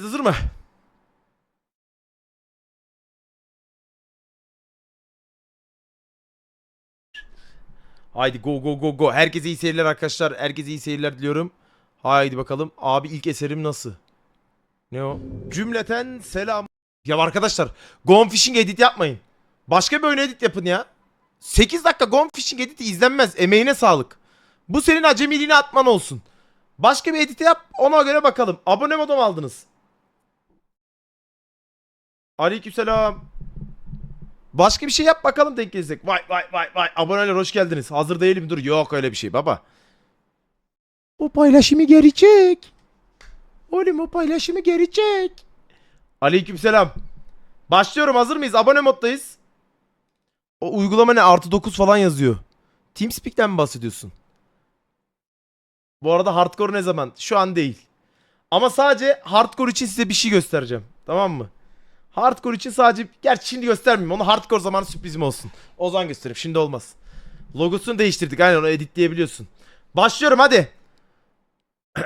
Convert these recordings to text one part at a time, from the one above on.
Hazır mı? Haydi go go go go. Herkese iyi seyirler arkadaşlar. Herkese iyi seyirler diliyorum. Haydi bakalım. Abi ilk eserim nasıl? Ne o? Cümleten selam. Ya arkadaşlar Gone Fishing edit yapmayın. Başka bir oyun edit yapın ya. 8 dakika Gone Fishing editi izlenmez. Emeğine sağlık. Bu senin acemiliğine atman olsun. Başka bir edit yap ona göre bakalım. Abone modum aldınız. Aleykümselam. Başka bir şey yap bakalım denk gelecek. Vay vay vay vay. Aboneler hoş geldiniz. Hazır değilim dur. Yok öyle bir şey baba. O paylaşımı geri çek. Oğlum o paylaşımı geri çek. Aleykümselam. Başlıyorum hazır mıyız? Abone moddayız. O uygulama ne? Artı 9 falan yazıyor. TeamSpeak'ten mi bahsediyorsun? Bu arada hardcore ne zaman? Şu an değil. Ama sadece hardcore için size bir şey göstereceğim. Tamam mı? Hardcore için sadece... Gerçi şimdi göstermeyeyim. Onu hardcore zamanı sürprizim olsun. O zaman göstereyim. Şimdi olmaz. Logosunu değiştirdik. Aynen onu editleyebiliyorsun. Başlıyorum hadi.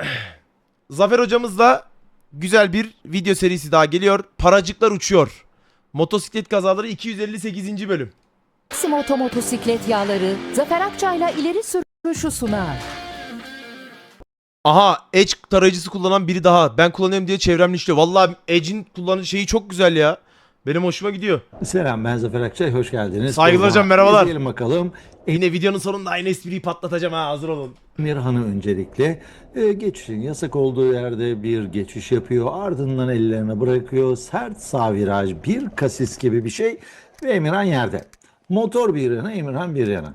Zafer hocamızla güzel bir video serisi daha geliyor. Paracıklar uçuyor. Motosiklet kazaları 258. bölüm. Maxim Oto motosiklet yağları Zafer Akçay'la ileri sürüşü sunar. Aha Edge tarayıcısı kullanan biri daha. Ben kullanıyorum diye çevremle işliyor. Vallahi Edge'in kullanıcı şeyi çok güzel ya. Benim hoşuma gidiyor. Selam ben Zafer Akçay, hoş geldiniz. Saygılar hocam, merhabalar. İzleyelim bakalım. Yine videonun sonunda aynı espriyi patlatacağım ha hazır olun. Emirhan'ı öncelikle e, geçişin yasak olduğu yerde bir geçiş yapıyor. Ardından ellerine bırakıyor. Sert sağ viraj, bir kasis gibi bir şey ve Emirhan yerde. Motor bir yana, Emirhan bir yana.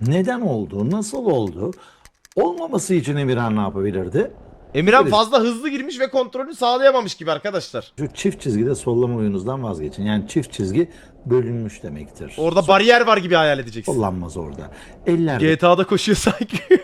Neden oldu, nasıl oldu? Olmaması için Emirhan ne yapabilirdi? Emirhan fazla hızlı girmiş ve kontrolü sağlayamamış gibi arkadaşlar. Şu çift çizgide sollama oyununuzdan vazgeçin. Yani çift çizgi bölünmüş demektir. Orada bariyer var gibi hayal edeceksin. Kullanmaz orada. Eller GTA'da koşuyor sanki.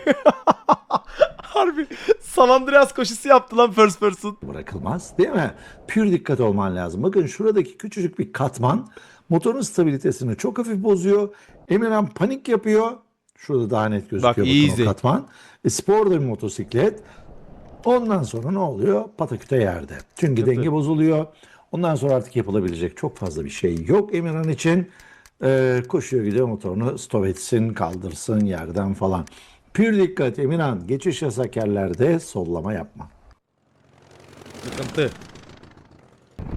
Harbi San Andreas koşusu yaptı lan first person. bırakılmaz değil mi? Pür dikkat olman lazım. Bakın şuradaki küçücük bir katman motorun stabilitesini çok hafif bozuyor. Emirhan panik yapıyor. Şurada daha net gözüküyor Bak, bakın easy. o katman. E, spor da bir motosiklet. Ondan sonra ne oluyor? Pataküte yerde. Çünkü Tabii. denge bozuluyor. Ondan sonra artık yapılabilecek çok fazla bir şey yok Emirhan için. Ee, koşuyor gidiyor motorunu stop etsin, kaldırsın yerden falan. Pür dikkat Emirhan. Geçiş yasak yerlerde sollama yapma. Sıkıntı.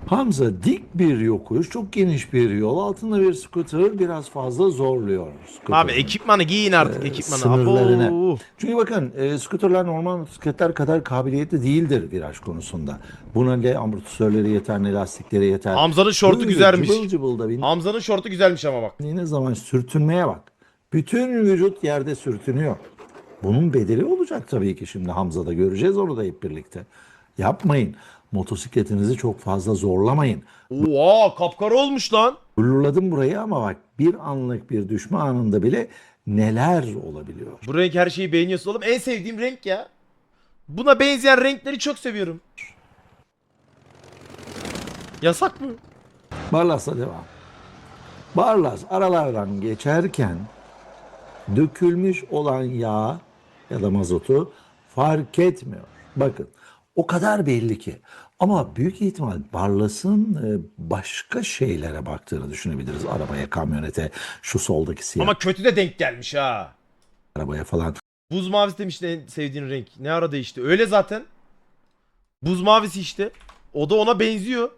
Hamza dik bir yokuş, çok geniş bir yol. Altında bir scooter biraz fazla zorluyor. scooter'ı. Abi ekipmanı giyin artık ekipmanı. sınırlarını. Abo. Çünkü bakın e, skuterler normal motosikletler kadar kabiliyetli değildir viraj konusunda. Buna ne amortisörleri yeter ne lastikleri yeter. Hamza'nın şortu Böyle güzelmiş. Cıbıl cıbıl da Hamza'nın şortu güzelmiş ama bak. bindiğiniz zaman sürtünmeye bak. Bütün vücut yerde sürtünüyor. Bunun bedeli olacak tabii ki şimdi Hamza'da göreceğiz onu da hep birlikte. Yapmayın. Motosikletinizi çok fazla zorlamayın. Oha kapkara olmuş lan. Blurladım burayı ama bak bir anlık bir düşme anında bile neler olabiliyor. Bu renk her şeyi beğeniyorsun oğlum. En sevdiğim renk ya. Buna benzeyen renkleri çok seviyorum. Yasak mı? Barlas'la devam. Barlas aralardan geçerken dökülmüş olan yağ ya da mazotu fark etmiyor. Bakın o kadar belli ki. Ama büyük ihtimal Barlas'ın e, başka şeylere baktığını düşünebiliriz. Arabaya, kamyonete, şu soldaki siyah Ama kötü de denk gelmiş ha. arabaya falan. Buz mavisi demişti en sevdiğin renk. Ne ara değişti? Öyle zaten. Buz mavisi işte. O da ona benziyor.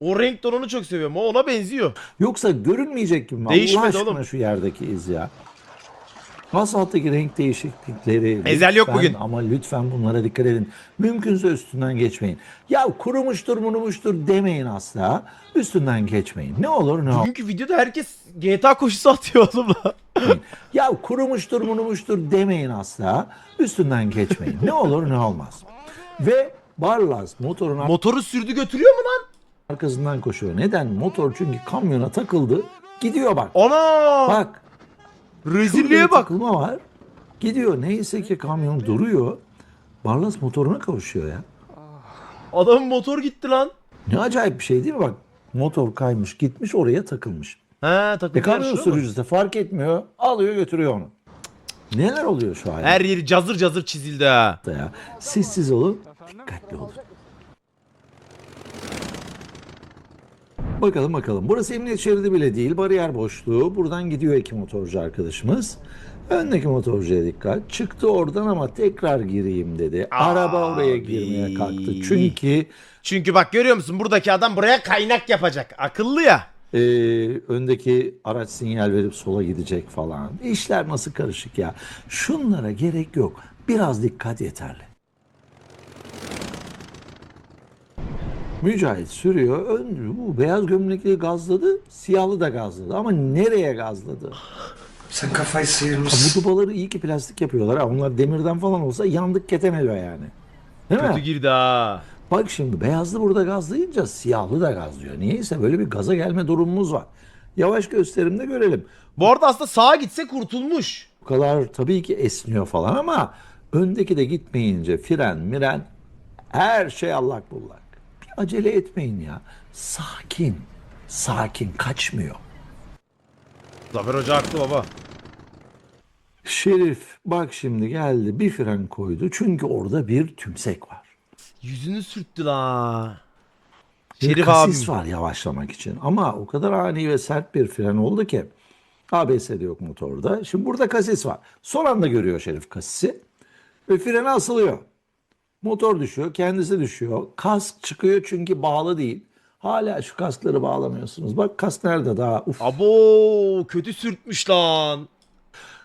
O renk tonunu çok seviyorum. O ona benziyor. Yoksa görünmeyecek gibi mi? Değişmedi Allah aşkına oğlum. şu yerdeki iz ya. Asfalttaki renk değişiklikleri. Ezel yok lütfen bugün. Ama lütfen bunlara dikkat edin. Mümkünse üstünden geçmeyin. Ya kurumuştur munumuştur demeyin asla. Üstünden geçmeyin. Ne olur ne Bugünkü videoda herkes GTA koşusu atıyor oğlum lan. ya kurumuştur munumuştur demeyin asla. Üstünden geçmeyin. Ne olur ne olmaz. Ve Barlas motorun Motoru sürdü götürüyor mu lan? arkasından koşuyor. Neden? Motor çünkü kamyona takıldı. Gidiyor bak. Ana! Bak Rezilliğe bir bak. takılma var. Gidiyor. Neyse ki kamyon duruyor. Barlas motoruna kavuşuyor ya. Adamın motor gitti lan. Ne acayip bir şey değil mi? Bak motor kaymış gitmiş oraya takılmış. He E takıldı. kamyon sürücüsü de fark etmiyor. Alıyor götürüyor onu. Neler oluyor şu hayatta Her yeri cazır cazır çizildi ha. ya? Sessiz olun. Dikkatli olun. Bakalım bakalım. Burası emniyet şeridi bile değil. Bariyer boşluğu. Buradan gidiyor iki motorcu arkadaşımız. Öndeki motorcuya dikkat. Çıktı oradan ama tekrar gireyim dedi. Araba oraya Abi. girmeye kalktı. Çünkü Çünkü bak görüyor musun buradaki adam buraya kaynak yapacak. Akıllı ya. e, öndeki araç sinyal verip sola gidecek falan. İşler nasıl karışık ya. Şunlara gerek yok. Biraz dikkat yeterli. Mücahit sürüyor. Ön, bu beyaz gömlekli gazladı. Siyahlı da gazladı. Ama nereye gazladı? Sen kafayı sıyırmışsın. Bu dubaları iyi ki plastik yapıyorlar. Ha. Onlar demirden falan olsa yandık ketemelo yani. Değil Kötü mi? girdi ha. Bak şimdi beyazlı burada gazlayınca siyahlı da gazlıyor. Niyeyse böyle bir gaza gelme durumumuz var. Yavaş gösterimde görelim. Bu arada aslında sağa gitse kurtulmuş. Bu kadar tabii ki esniyor falan ama öndeki de gitmeyince fren, miren her şey allak bullak. Acele etmeyin ya. Sakin, sakin kaçmıyor. Zafer Hoca haklı baba. Şerif bak şimdi geldi bir fren koydu çünkü orada bir tümsek var. Yüzünü sürttü la. Bir Şerif kasis abim. var yavaşlamak için ama o kadar ani ve sert bir fren oldu ki ABS de yok motorda. Şimdi burada kasis var. Son anda görüyor Şerif kasisi ve frene asılıyor. Motor düşüyor, kendisi düşüyor. Kask çıkıyor çünkü bağlı değil. Hala şu kaskları bağlamıyorsunuz. Bak kask nerede daha? Uf, Abo kötü sürtmüş lan.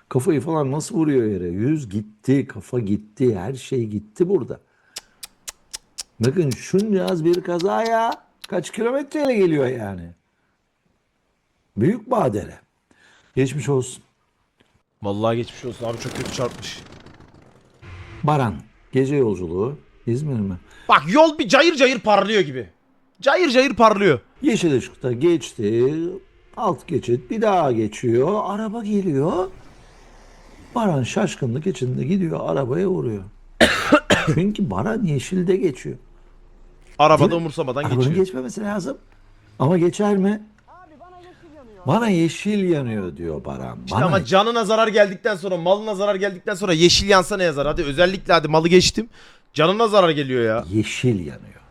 kafayı falan nasıl vuruyor yere? Yüz gitti, kafa gitti, her şey gitti burada. Bakın şunca az bir kaza ya. Kaç kilometreyle geliyor yani. Büyük badere. Geçmiş olsun. Vallahi geçmiş olsun abi çok kötü çarpmış. Baran. Gece yolculuğu. İzmir mi? Bak yol bir cayır cayır parlıyor gibi. Cayır cayır parlıyor. Yeşil ışıkta geçti. Alt geçit bir daha geçiyor. Araba geliyor. Baran şaşkınlık içinde gidiyor arabaya vuruyor. Çünkü Baran yeşilde geçiyor. Arabada umursamadan Arabanın geçiyor. geçmemesi lazım. Ama geçer mi? Bana yeşil yanıyor. diyor Baran. İşte Bana ama canına zarar geldikten sonra, malına zarar geldikten sonra yeşil yansa ne yazar? Hadi özellikle hadi malı geçtim. Canına zarar geliyor ya. yeşil yanıyor.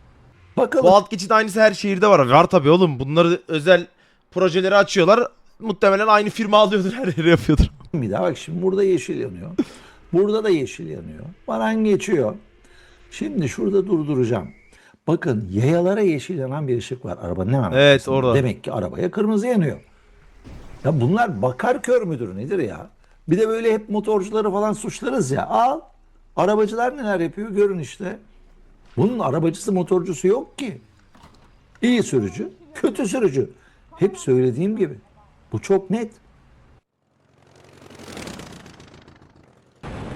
Bakalım. Bu alt geçit aynısı her şehirde var. Var tabii oğlum. Bunları özel projeleri açıyorlar. Muhtemelen aynı firma alıyordur her yere yapıyordur. Bir daha bak şimdi burada yeşil yanıyor. Burada da yeşil yanıyor. Baran geçiyor. Şimdi şurada durduracağım. Bakın yayalara yeşil yanan bir ışık var arabanın hemen Evet, arkasında. orada. Demek ki arabaya kırmızı yanıyor. Ya bunlar bakar kör müdür nedir ya? Bir de böyle hep motorcuları falan suçlarız ya. Al. Arabacılar neler yapıyor görün işte. Bunun arabacısı motorcusu yok ki. İyi sürücü, kötü sürücü. Hep söylediğim gibi. Bu çok net.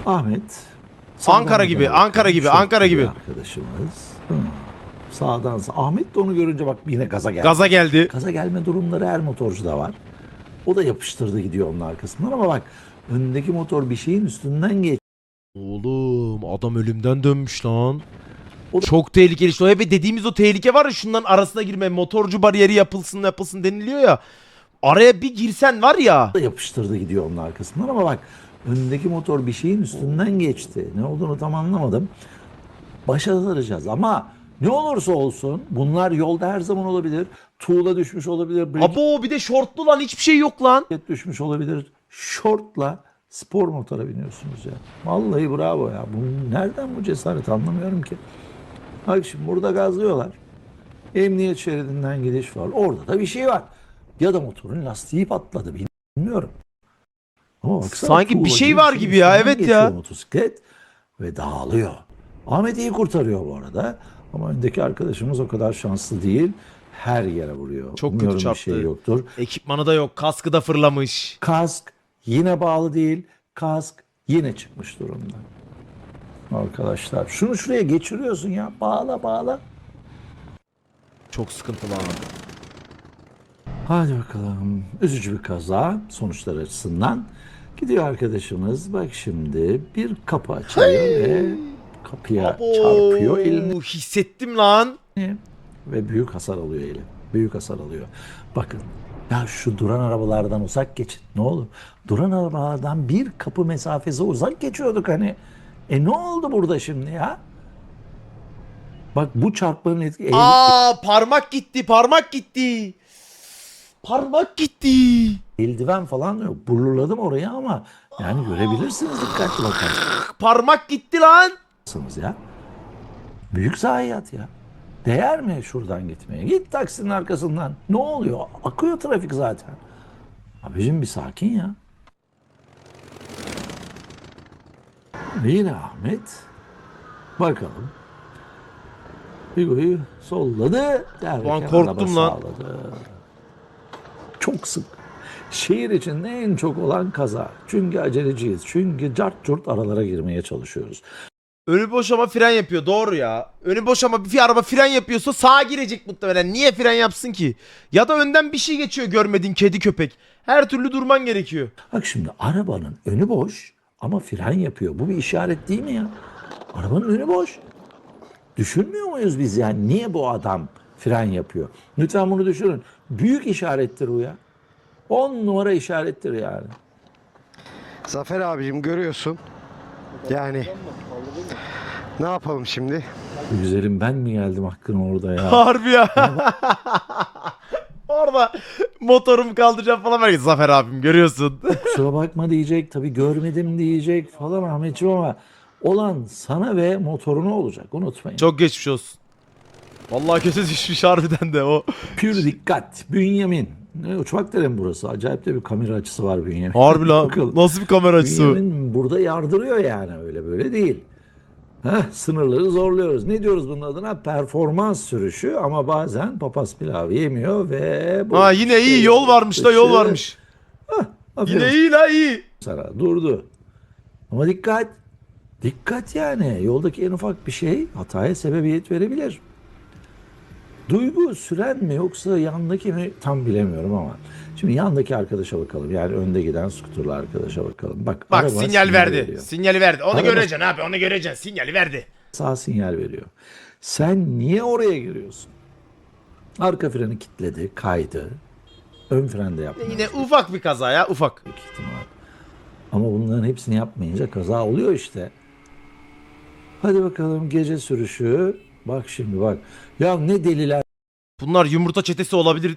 Ahmet. Ankara gibi, Ankara gibi, Ankara gibi. Arkadaşımız. Hı. Sağdan sağ. Ahmet de onu görünce bak yine gaza geldi. Gaza geldi. Gaza gelme durumları her motorcuda var. O da yapıştırdı gidiyor onun arkasından ama bak öndeki motor bir şeyin üstünden geç. Oğlum adam ölümden dönmüş lan. O da- Çok tehlikeli işte. O hep dediğimiz o tehlike var ya şundan arasına girme. Motorcu bariyeri yapılsın yapılsın deniliyor ya. Araya bir girsen var ya. da yapıştırdı gidiyor onun arkasından ama bak öndeki motor bir şeyin üstünden geçti. Ne olduğunu tam anlamadım. Başa saracağız ama ne olursa olsun bunlar yolda her zaman olabilir. Tuğla düşmüş olabilir, Abo bir de şortlu lan hiçbir şey yok lan. düşmüş olabilir. Şortla spor motora biniyorsunuz ya. Vallahi bravo ya. Bu nereden bu cesaret anlamıyorum ki. Bak şimdi burada gazlıyorlar. Emniyet şeridinden gidiş var. Orada da bir şey var. Ya da motorun lastiği patladı bilmiyorum. Ama baksana Sanki bir şey gibi var şeyin gibi ya, üstünden evet geçiyor ya. Motosiklet ve dağılıyor. Ahmet iyi kurtarıyor bu arada. Ama öndeki arkadaşımız o kadar şanslı değil. Her yere vuruyor. Çok kötü Umuyorum bir çarptı. şey yoktur. Ekipmanı da yok. Kaskı da fırlamış. Kask yine bağlı değil. Kask yine çıkmış durumda. Arkadaşlar şunu şuraya geçiriyorsun ya. Bağla bağla. Çok sıkıntı lan. Hadi bakalım. Üzücü bir kaza sonuçlar açısından. Gidiyor arkadaşımız. Bak şimdi bir kapı açılıyor ve kapıya Abo, çarpıyor elini Hissettim lan. Ve büyük hasar alıyor eli. Büyük hasar alıyor. Bakın ya şu duran arabalardan uzak geçin. Ne olur. Duran arabalardan bir kapı mesafesi uzak geçiyorduk hani. E ne oldu burada şimdi ya? Bak bu çarpmanın etki... Aa parmak gitti parmak gitti. Parmak gitti. eldiven falan yok. Burluladım orayı ama yani görebilirsiniz dikkatli bakarsınız Parmak gitti lan. ya. Büyük zayiat ya. Değer mi şuradan gitmeye? Git taksinin arkasından. Ne oluyor? Akıyor trafik zaten. Abicim bir sakin ya. Yine Ahmet. Bakalım. Hugo'yu solladı. Derken Ulan korktum lan. sağladı. Çok sık. Şehir içinde en çok olan kaza. Çünkü aceleciyiz. Çünkü cart curt aralara girmeye çalışıyoruz. Önü boş ama fren yapıyor doğru ya. Önü boş ama bir araba fren yapıyorsa sağa girecek muhtemelen. Niye fren yapsın ki? Ya da önden bir şey geçiyor görmediğin kedi köpek. Her türlü durman gerekiyor. Bak şimdi arabanın önü boş ama fren yapıyor. Bu bir işaret değil mi ya? Arabanın önü boş. Düşünmüyor muyuz biz yani niye bu adam fren yapıyor? Lütfen bunu düşünün. Büyük işarettir bu ya. 10 numara işarettir yani. Zafer abicim görüyorsun. Yani ne yapalım şimdi? Güzelim ben mi geldim hakkın orada ya? Harbi ya. Orada motorumu kaldıracağım falan. belki Zafer abim görüyorsun. Kusura bakma diyecek tabii görmedim diyecek falan Ahmetciğim ama olan sana ve motoruna olacak unutmayın. Çok geçmiş olsun. Vallahi kötü düşmüş harbiden de o. Pür dikkat Bünyamin. Ne uçmak derim burası. Acayip de bir kamera açısı var Bünyamin. Harbi lan. Nasıl bir kamera açısı? Bünyamin burada yardırıyor yani öyle böyle değil. Heh, sınırları zorluyoruz. Ne diyoruz bunun adına? Performans sürüşü ama bazen papaz pilav yemiyor ve... bu Ha yine iyi şey yol varmış da yol varmış. Aferin Yine iyi la iyi. sana durdu. Ama dikkat. Dikkat yani. Yoldaki en ufak bir şey hataya sebebiyet verebilir. Duygu süren mi yoksa yandaki mi tam bilemiyorum ama. Şimdi yandaki arkadaşa bakalım. Yani önde giden skuterlı arkadaşa bakalım. Bak, Bak araba sinyal verdi. veriyor. Sinyali verdi. Onu Araba- göreceksin abi onu göreceksin. Sinyali verdi. Sağ sinyal veriyor. Sen niye oraya giriyorsun? Arka freni kilitledi, kaydı. Ön frende yaptı. Yine ufak bir kaza ya ufak. büyük ihtimal. Ama bunların hepsini yapmayınca kaza oluyor işte. Hadi bakalım gece sürüşü. Bak şimdi bak. Ya ne deliler Bunlar yumurta çetesi olabilir.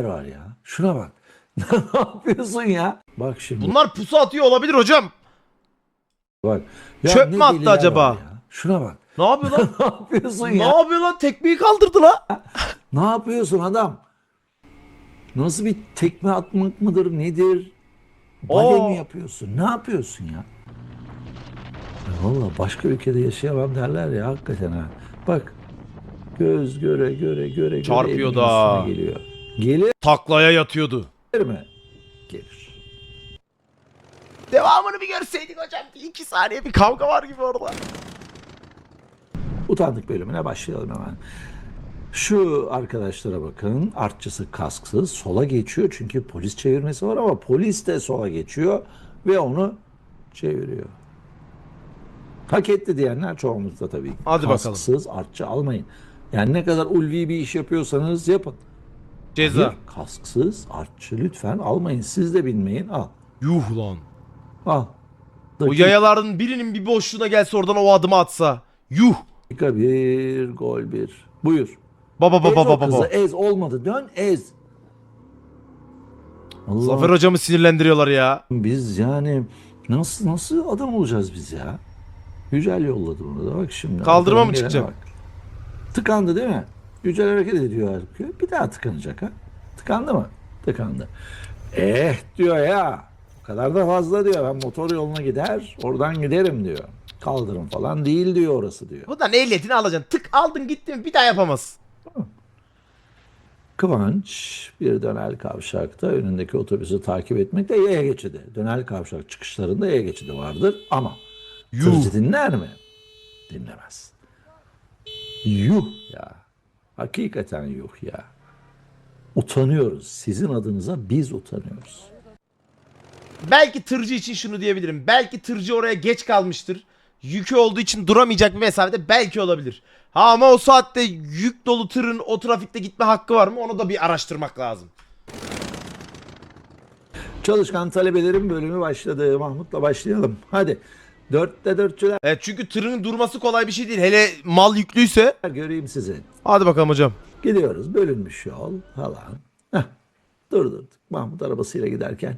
var ya. Şuna bak. ne yapıyorsun ya? Bak şimdi Bunlar pusu atıyor olabilir hocam. bak. Ya çöp ne mü attı deliler var acaba? ya. Şuna bak. Ne yapıyor lan? ne yapıyorsun ne ya? yapıyor lan? Tekmeyi kaldırdı la. Ne yapıyorsun adam? Nasıl bir tekme atmak mıdır nedir? Bale Oo. mi yapıyorsun? Ne yapıyorsun ya? ya Valla başka ülkede yaşayamam derler ya hakikaten ha. Bak göz göre göre göre Çarpıyor göre da. Geliyor. Gelir Taklaya yatıyordu. mi? Gelir. Devamını bir görseydik hocam. Bir iki saniye bir kavga var gibi orada. Utandık bölümüne başlayalım hemen. Şu arkadaşlara bakın. Artçısı kasksız sola geçiyor çünkü polis çevirmesi var ama polis de sola geçiyor ve onu çeviriyor. Hak etti diyenler çoğumuzda tabii. Hadi bakalım. Kasksız artçı almayın. Yani ne kadar ulvi bir iş yapıyorsanız yapın. Ceza. Hayır, kasksız artçı lütfen almayın. Siz de binmeyin. Al. Yuh lan. Al. O yayaların birinin bir boşluğuna gelse oradan o adımı atsa. Yuh. Dakika bir, gol bir. Buyur. Baba baba o baba kızı, baba. ez olmadı. Dön ez. Allah Zafer hocamı sinirlendiriyorlar ya. biz yani nasıl nasıl adam olacağız biz ya? Yücel yolladı bunu da bak şimdi. Kaldırıma Arkadan mı çıkacak? bak. Tıkandı değil mi? Yücel hareket ediyor halbuki. Bir daha tıkanacak ha. Tıkandı mı? Tıkandı. Eh diyor ya. O kadar da fazla diyor. Ben motor yoluna gider, oradan giderim diyor. Kaldırım falan değil diyor orası diyor. Bundan ehliyetini alacaksın. Tık aldın gittin bir daha yapamaz. Kıvanç bir dönel kavşakta önündeki otobüsü takip etmekle yaya geçidi. Dönel kavşak çıkışlarında yaya geçidi vardır ama tırcı dinler mi? Dinlemez. Yuh ya. Hakikaten yuh ya. Utanıyoruz. Sizin adınıza biz utanıyoruz. Belki tırcı için şunu diyebilirim. Belki tırcı oraya geç kalmıştır. Yükü olduğu için duramayacak bir mesafede belki olabilir. Ha ama o saatte yük dolu tırın o trafikte gitme hakkı var mı? Onu da bir araştırmak lazım. Çalışkan talebelerin bölümü başladı. Mahmut'la başlayalım. Hadi. Dörtte dörtçüler Evet çünkü tırın durması kolay bir şey değil. Hele mal yüklüyse. göreyim sizi. Hadi bakalım hocam. Gidiyoruz bölünmüş yol falan. Heh, durdurduk. Mahmut arabasıyla giderken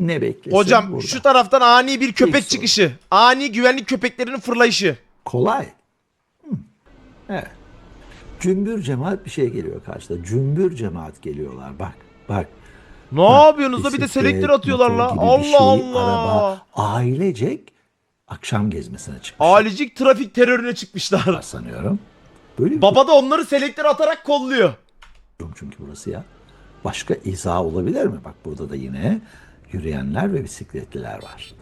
ne beklesin Hocam burada? şu taraftan ani bir köpek soru. çıkışı. Ani güvenlik köpeklerinin fırlayışı. Kolay. Hı. Evet. Cümbür cemaat bir şey geliyor karşıda. Cümbür cemaat geliyorlar bak. Bak. Ne yapıyorsunuz da bir de Bisiklet, selektör atıyorlar motor la. gibi bir Allah şey, Allah. Araba ailecek akşam gezmesine çıkmışlar Ailecik trafik terörüne çıkmışlar. sanıyorum. Böyle bir Baba da onları selektör atarak kolluyor. durum çünkü burası ya. Başka izah olabilir mi? Bak burada da yine yürüyenler ve bisikletliler var.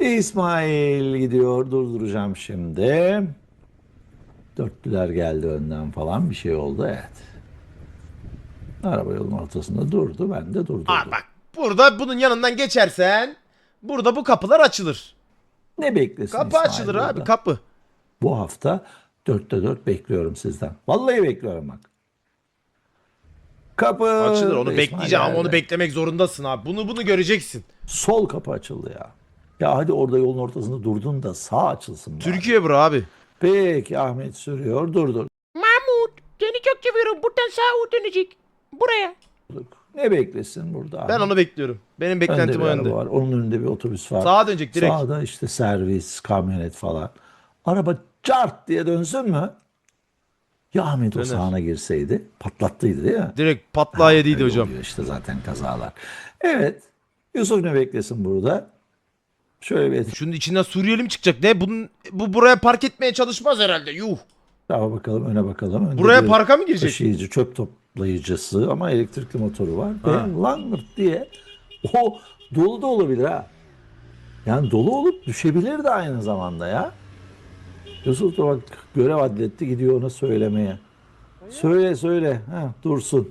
İsmail gidiyor durduracağım şimdi. Dörtlüler geldi önden falan bir şey oldu evet. Araba yolun ortasında durdu ben de durdurdum. Aa, bak burada bunun yanından geçersen burada bu kapılar açılır. Ne beklesin Kapı İsmail açılır burada? abi kapı. Bu hafta dörtte dört bekliyorum sizden. Vallahi bekliyorum bak. Kapı Açılır onu İsmail bekleyeceğim ama onu beklemek zorundasın abi. Bunu bunu göreceksin. Sol kapı açıldı ya. Ya hadi orada yolun ortasında durdun da sağ açılsın. bari. Türkiye bro abi. Peki Ahmet sürüyor durdurduk. Mahmut seni çok seviyorum. Buradan sağa dönecek. Buraya. Ne beklesin burada? Ben Ahmet? onu bekliyorum. Benim Önde beklentim bir o yönde. var. Onun önünde bir otobüs var. Sağa dönecek direkt. Sağda işte servis, kamyonet falan. Araba cart diye dönsün mü? Ya Ahmet o Döner. girseydi patlattıydı değil mi? Direkt patlağı yediydi Öyle hocam. oluyor işte zaten kazalar. Evet. Yusuf ne beklesin burada? Şöyle bir Şunun içinden Suriyeli mi çıkacak? Ne? Bunun, bu buraya park etmeye çalışmaz herhalde. Yuh. etrafa bakalım, öne bakalım. Önde Buraya bir parka mı girecek? Taşıyıcı, çöp toplayıcısı ama elektrikli motoru var. Ha. Ve langırt diye o dolu da olabilir ha. Yani dolu olup düşebilir de aynı zamanda ya. Yusuf da bak görev adletti gidiyor ona söylemeye. Söyle söyle. Ha, dursun.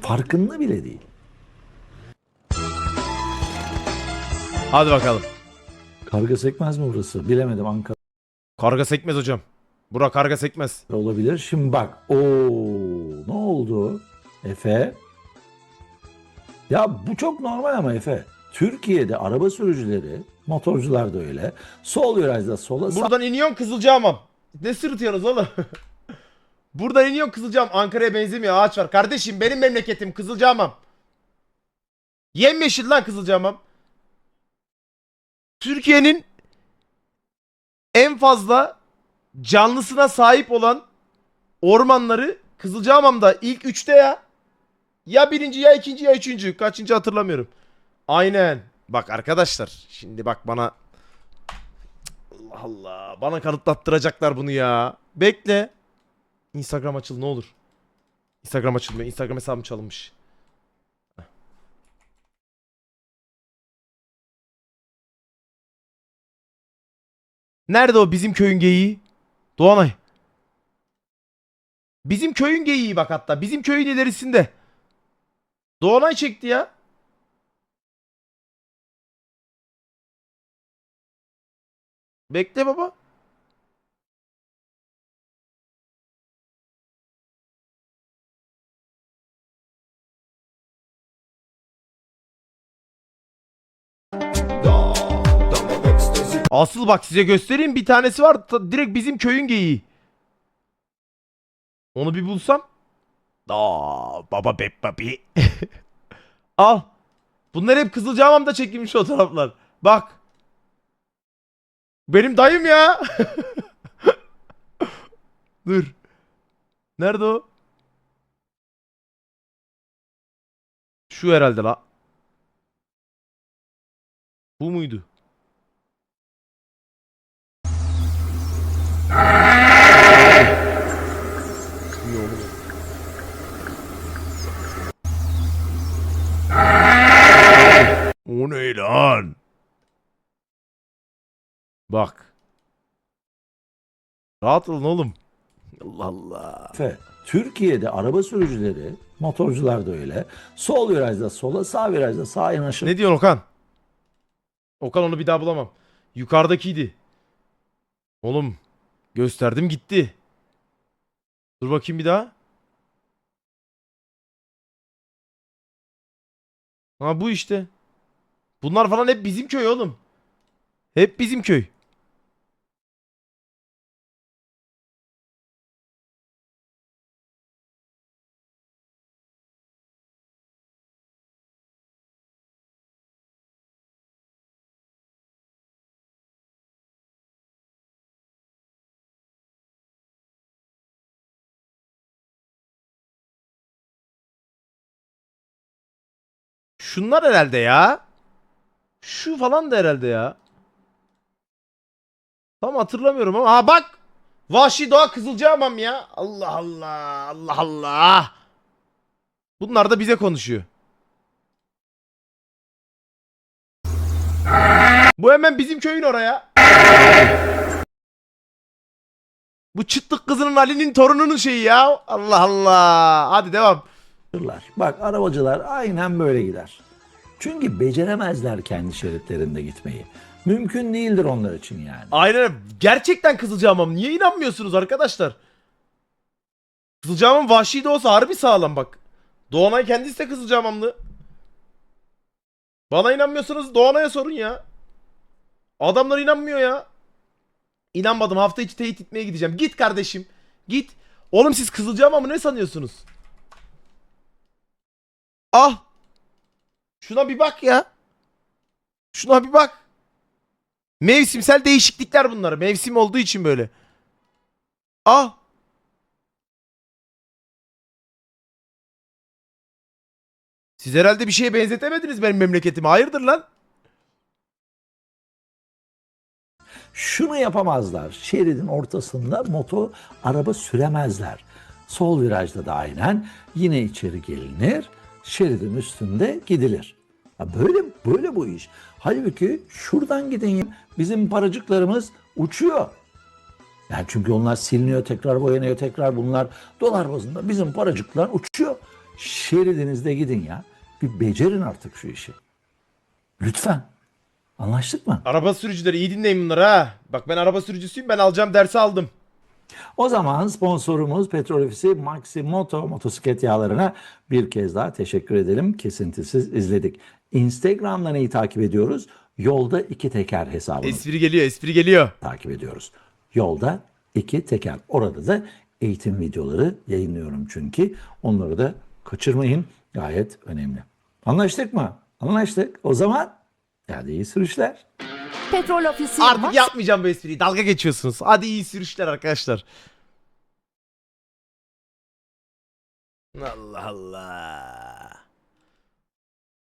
Farkında bile değil. Hadi bakalım. Karga sekmez mi burası? Bilemedim Ankara Karga sekmez hocam. Bura karga sekmez. olabilir. Şimdi bak. Oo, ne oldu? Efe. Ya bu çok normal ama Efe. Türkiye'de araba sürücüleri, motorcular da öyle. Sol virajda sola sağ Buradan iniyorsun Kızılcahamam. Ne sırıtıyorsunuz oğlum? Buradan iniyorsun Kızılcahamam. Ankara'ya benzemiyor ağaç var. Kardeşim benim memleketim Kızılcahamam. Yemyeşil lan Kızılcahamam. Türkiye'nin en fazla canlısına sahip olan ormanları Kızılcahamam'da ilk üçte ya. Ya birinci ya ikinci ya üçüncü. Kaçıncı hatırlamıyorum. Aynen. Bak arkadaşlar şimdi bak bana Allah Allah. Bana kanıtlattıracaklar bunu ya. Bekle. Instagram açıl ne olur. Instagram açılmıyor. Instagram hesabım çalınmış. Nerede o bizim köyün geyiği? Doğanay. Bizim köyün geyiği bak hatta. Bizim köyün ilerisinde. Doğanay çekti ya. Bekle baba. Asıl bak size göstereyim bir tanesi var ta- direkt bizim köyün geyiği. Onu bir bulsam. Aa baba Beppa Pi. Al. Bunlar hep Kızılcahamam'da çekilmiş fotoğraflar. Bak. Benim dayım ya. Dur. Nerede o? Şu herhalde la. Bu muydu? O ne lan? Bak. Rahat olun oğlum. Allah Allah. Efe. Türkiye'de araba sürücüleri, motorcular da öyle. Sol virajda sola, sağ virajda sağa yanaşır. Ne diyorsun Okan? Okan onu bir daha bulamam. Yukarıdakiydi. Oğlum gösterdim gitti. Dur bakayım bir daha. Ha bu işte. Bunlar falan hep bizim köy oğlum. Hep bizim köy. Şunlar herhalde ya. Şu falan da herhalde ya. Tam hatırlamıyorum ama. Ha bak. Vahşi Doğa Kızılcahamam ya. Allah Allah. Allah Allah. Bunlar da bize konuşuyor. Bu hemen bizim köyün oraya. Bu çıtlık kızının Ali'nin torununun şeyi ya. Allah Allah. Hadi devam. Bak arabacılar aynen böyle gider. Çünkü beceremezler kendi şeritlerinde gitmeyi. Mümkün değildir onlar için yani. Aynen. Gerçekten Kızılcahamam. Niye inanmıyorsunuz arkadaşlar? Kızılcahamam vahşi de olsa harbi sağlam bak. Doğanay kendisi de Kızılcahamamlı. Bana inanmıyorsanız Doğanay'a sorun ya. Adamlar inanmıyor ya. İnanmadım. Hafta içi teyit etmeye gideceğim. Git kardeşim. Git. Oğlum siz Kızılcahamam'ı ne sanıyorsunuz? Ah. Şuna bir bak ya. Şuna bir bak. Mevsimsel değişiklikler bunlar. Mevsim olduğu için böyle. Ah. Siz herhalde bir şeye benzetemediniz benim memleketimi. Hayırdır lan? Şunu yapamazlar. Şeridin ortasında moto araba süremezler. Sol virajda da aynen yine içeri gelinir. Şeridin üstünde gidilir. Ya böyle böyle bu iş. Halbuki şuradan gidin bizim paracıklarımız uçuyor. Yani çünkü onlar siliniyor, tekrar boyanıyor, tekrar bunlar dolar bazında. Bizim paracıklar uçuyor. Şeridinizde gidin ya. Bir becerin artık şu işi. Lütfen. Anlaştık mı? Araba sürücüleri iyi dinleyin bunları ha. Bak ben araba sürücüsüyüm. Ben alacağım dersi aldım. O zaman sponsorumuz Petrol Ofisi Maximoto motosiklet yağlarına bir kez daha teşekkür edelim. Kesintisiz izledik. Instagram'dan iyi takip ediyoruz. Yolda iki teker hesabını Espri geliyor, espri geliyor. takip ediyoruz. Yolda iki teker. Orada da eğitim videoları yayınlıyorum çünkü. Onları da kaçırmayın. Gayet önemli. Anlaştık mı? Anlaştık. O zaman hadi iyi sürüşler. Petrol Ofisi Artık Max yapmayacağım bu espriyi. Dalga geçiyorsunuz. Hadi iyi sürüşler arkadaşlar. Allah Allah.